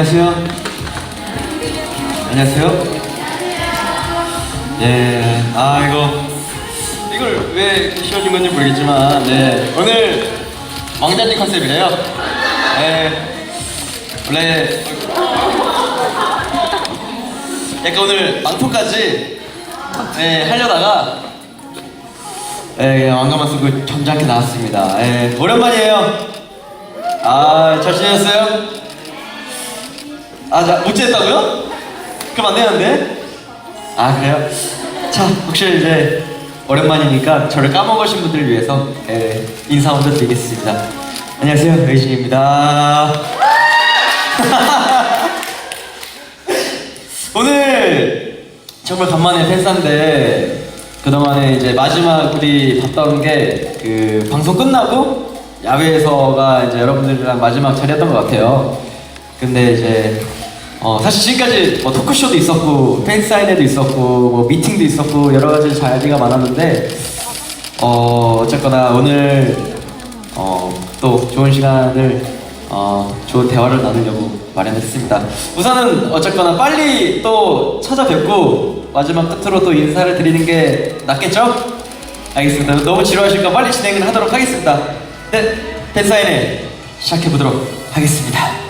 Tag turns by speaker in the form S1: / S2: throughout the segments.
S1: 안녕하세요. 안녕하세요. 예, 아 이거 이걸 왜 씌워준 건지 모르겠지만, 네 오늘 왕자님 컨셉이래요. 네, 원래 약간 오늘 망토까지 네, 하려다가 예, 왕가만 쓰고 점잖게 나왔습니다. 예, 오랜만이에요. 아, 잘 지냈어요? 아, 자, 못 지냈다고요? 그럼 안 되는데? 아, 그래요? 자, 혹시 이제 오랜만이니까 저를 까먹으신 분들을 위해서 예, 인사 먼저 드리겠습니다. 안녕하세요, 의진입니다. 오늘 정말 간만에 팬사인데 그동안에 이제 마지막 우리 봤던 게 그 방송 끝나고 야외에서가 이제 여러분들이랑 마지막 자리였던 것 같아요. 근데 이제 어 사실 지금까지 뭐 토크쇼도 있었고 팬사인회도 있었고 뭐 미팅도 있었고 여러 가지 자리가 많았는데 어 어쨌거나 오늘 어, 또 좋은 시간을 어, 좋은 대화를 나누려고 마련했습니다. 우선은 어쨌거나 빨리 또 찾아뵙고 마지막 끝으로 또 인사를 드리는 게 낫겠죠? 알겠습니다. 너무 지루하실까 빨리 진행을 하도록 하겠습니다. 네, 팬사인회 시작해 보도록 하겠습니다.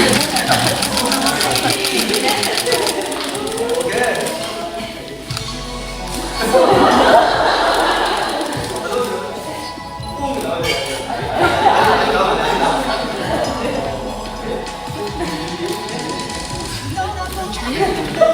S2: 거야.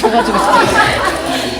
S2: 져가지고 진짜.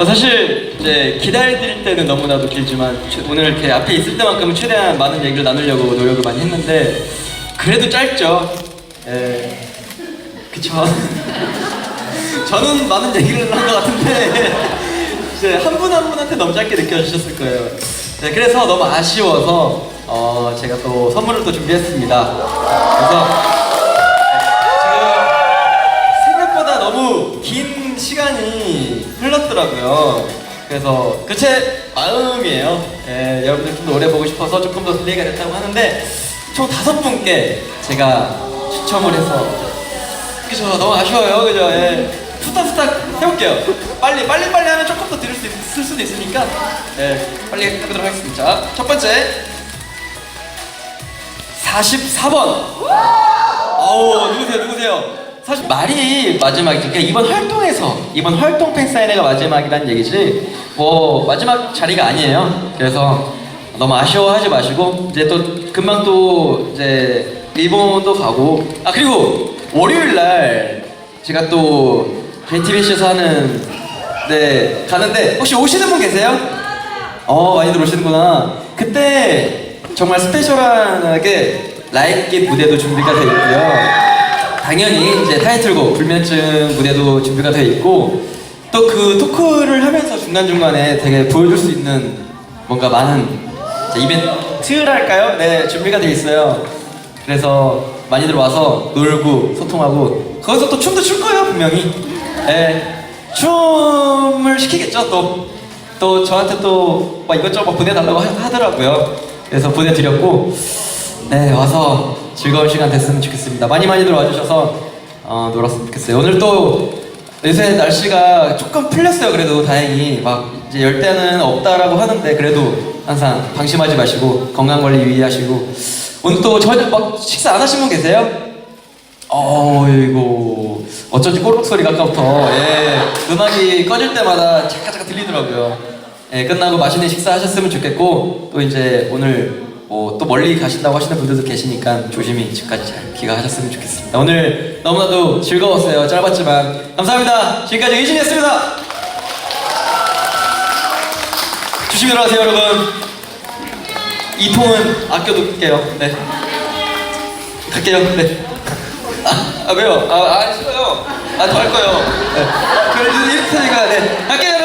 S1: 어, 사실 이제 기다릴 때는 너무나도 길지만 최- 오늘 이렇게 앞에 있을 때만큼은 최대한 많은 얘기를 나누려고 노력을 많이 했는데 그래도 짧죠. 예. 그쵸. 저는 많은 얘기를 한 것 같은데 이제 한 분 한 분한테 너무 짧게 느껴지셨을 거예요. 네, 그래서 너무 아쉬워서 어, 제가 또 선물을 또 준비했습니다. 그래서 지금 생각보다 너무 긴 시간이 흘렀더라고요. 그래서 그 제 마음이에요. 예, 여러분들 좀 더 오래 보고 싶어서 조금 더 딜레이가 됐다고 하는데 총 다섯 분께 제가 추첨을 해서 그죠 너무 아쉬워요. 그죠? 예. 후딱후딱 해볼게요. 빨리 빨리 빨리 하면 조금 더 들을 수 있을 수도 있으니까. 예, 빨리 해보도록 하겠습니다. 자, 첫 번째. 44번. 어우 누구세요? 누구세요 사실 말이 마지막이죠 그러니까 이번 활동에서 이번 활동 팬사인회가 마지막이란 얘기지 뭐 마지막 자리가 아니에요. 그래서 너무 아쉬워하지 마시고 이제 또 금방 또 이제 일본도 가고. 아 그리고 월요일 날 제가 또 JTBC에서 하는 네 가는데 혹시 오시는 분 계세요? 어 많이들 오시는구나. 그때 정말 스페셜하게 라이브 무대도 준비가 되어 있고요 당연히 이제 타이틀곡 불면증 무대도 준비가 되어 있고 또 그 토크를 하면서 중간 중간에 되게 보여줄 수 있는 뭔가 많은 이벤트랄까요? 네 준비가 되어 있어요 그래서 많이들 와서 놀고 소통하고 거기서 또 춤도 출 거예요 분명히 네 춤을 시키겠죠 또 또 저한테 또 막 이것저것 보내달라고 하, 하더라고요. 그래서 보내드렸고, 네, 와서 즐거운 시간 됐으면 좋겠습니다. 많이 많이들 와주셔서 어, 놀았으면 좋겠어요. 오늘 또 요새 날씨가 조금 풀렸어요. 그래도 다행히 막 이제 열대는 없다라고 하는데 그래도 항상 방심하지 마시고 건강 관리 유의하시고 오늘 또 저녁 막 식사 안 하신 분 계세요? 어이고 어쩐지 꼬르륵 소리가 아까부터 예, 음악이 꺼질 때마다 잠깐 들리더라고요. 예, 끝나고 맛있는 식사 하셨으면 좋겠고 또 이제 오늘 뭐 또 멀리 가신다고 하시는 분들도 계시니까 조심히 집까지 잘 귀가하셨으면 좋겠습니다. 오늘 너무나도 즐거웠어요. 짧았지만 감사합니다. 지금까지 이진이었습니다. 조심히 들어가세요, 여러분. 이 통은 아껴둘게요. 네. 갈게요. 네. 아, 아 왜요? 아, 아 싫어요. 아 더 할 거예요. 네. 그럼 이렇게 되니까 네. 갈게요.